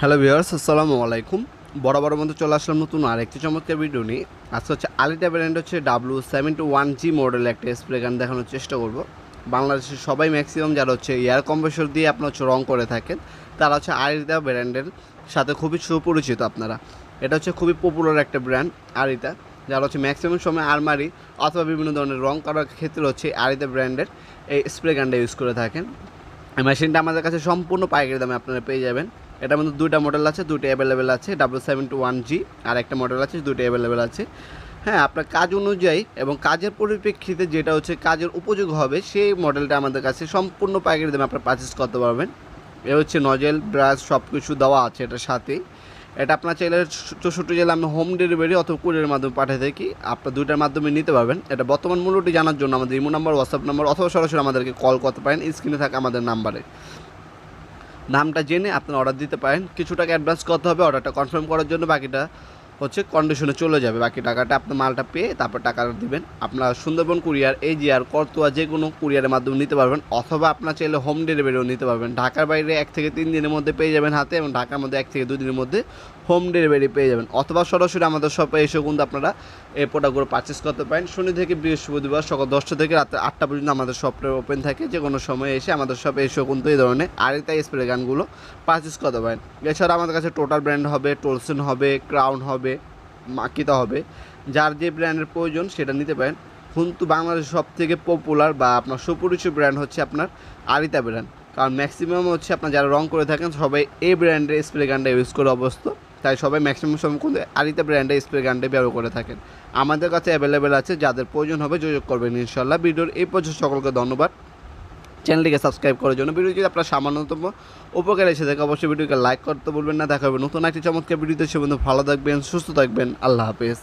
Hello viewers, আসসালামু আলাইকুম। বড় মধ্যে চলে আসলাম নতুন আরেকটি চমৎকার ভিডিও নিয়ে। আজকে হচ্ছে আলিটা ব্র্যান্ড হচ্ছে W seven two one G model একটা স্প্রে গান দেখানোর চেষ্টা করব। বাংলাদেশের সবাই ম্যাক্সিমাম যারা হচ্ছে এয়ার কম্প্রেসর দিয়ে আপনার হচ্ছে রং করে থাকেন, তারা হচ্ছে আরিতা ব্র্যান্ডের সাথে খুবই সুপরিচিত আপনারা। এটা হচ্ছে খুবই পপুলার একটা ব্র্যান্ড আরিতা যারা হচ্ছে ম্যাক্সিমাম সময় আলমারি অথবা বিভিন্ন ধরনের রং করার ক্ষেত্রে হচ্ছে আরিতা ব্র্যান্ডের এই স্প্রে গানটা ইউজ করে থাকেন। এই মেশিনটা আমাদের কাছে সম্পূর্ণ পাইকারি দামে আপনারা পেয়ে যাবেন। এটার মধ্যে দুইটা মডেল আছে দুটো অ্যাভেলেবেল আছে double seven two one G আর একটা মডেল আছে দুটো অ্যাভেলেবেল আছে। হ্যাঁ আপনার কাজ অনুযায়ী এবং কাজের পরিপ্রেক্ষিতে যেটা হচ্ছে কাজের উপযোগ হবে, সেই মডেলটা আমাদের কাছে সম্পূর্ণ পাইকারি দামে আপনারা পারচেস করতে পারবেন। এ হচ্ছে নজেল ব্রাশ সব কিছু দেওয়া আছে এটার সাথেই এটা আপনার চাইলে চৌষট্টি জেলা আমরা হোম ডেলিভারি অথবা কুরিয়ারের মাধ্যমে পাঠিয়ে থাকি আপনার দুইটার মাধ্যমে নিতে পারবেন। এটা বর্তমান মূল্যটি জানার জন্য আমাদের ইমো নাম্বার হোয়াটসঅ্যাপ নাম্বার অথবা সরাসরি আমাদেরকে কল করতে পারেন। স্ক্রিনে থাকা আমাদের নাম্বারে। নামটা জেনে আপনারা অর্ডার দিতে পারেন। কিছু টাকা অ্যাডভান্স করতে হবে অর্ডারটা কনফার্ম করার জন্য বাকিটা হচ্ছে কন্ডিশনে চলে যাবে। বাকি টাকাটা আপনি মালটা পেয়ে তারপর টাকাটা দিবেন। আপনার সুন্দরবন কুরিয়ার এজিআর করতোয়া যে কোনো কুরিয়ারের মাধ্যমে নিতে পারবেন। অথবা আপনার চাইলে হোম ডেলিভারিও নিতে পারবেন। ঢাকার বাইরে এক থেকে তিন দিনের মধ্যে পেয়ে যাবেন হাতে এবং ঢাকার মধ্যে এক থেকে দুই দিনের মধ্যে হোম ডেলিভারি পেয়ে যাবেন। অথবা সরাসরি আমাদের শপে এসে কিন্তু আপনারা এই প্রোডাক্টগুলো পারচেস করতে পারেন। শনি থেকে বৃহস্পতিবার সকাল দশটা থেকে রাত আটটা পর্যন্ত আমাদের শপটা ওপেন থাকে। যে কোনো সময় এসে আমাদের শপে এসেও কিন্তু এই ধরনের আরেকটা স্প্রে গানগুলো পারচেস করতে পারেন। এছাড়া আমাদের কাছে টোটাল ব্র্যান্ড হবে টোলসেন হবে ক্রাউন হবে মাকিতা হবে, যার যে ব্র্যান্ডের প্রয়োজন সেটা নিতে পারেন। কিন্তু বাংলাদেশের সব থেকে পপুলার বা আপনার সুপরিচিত ব্র্যান্ড হচ্ছে আপনার আরিতা ব্র্যান্ড কারণ ম্যাক্সিমাম হচ্ছে আপনার যারা রং করে থাকেন, সবাই এই ব্র্যান্ডের স্প্রে গানটা ইউজ করে অবস্থ তাই সবাই ম্যাক্সিমাম সময় কিন্তু আরিতা ব্র্যান্ডের স্প্রে গানটা ব্যবহার করে থাকেন। আমাদের কাছে অ্যাভেলেবেল আছে, যাদের প্রয়োজন হবে যোগাযোগ করবেন ইনশাল্লাহ ভিডিওর এই পর্যন্ত সকলকে ধন্যবাদ। চ্যানেলটিকে সাবস্ক্রাইব করার জন্য ভিডিও যদি আপনার সামান্যতম উপকার এসে থাকে, অবশ্যই ভিডিওকে লাইক করতে বলবেন না। দেখা হবে নতুন একটি চমৎকার ভিডিওতে। সে বন্ধু ভালো থাকবেন, সুস্থ থাকবেন। আল্লাহ হাফেজ।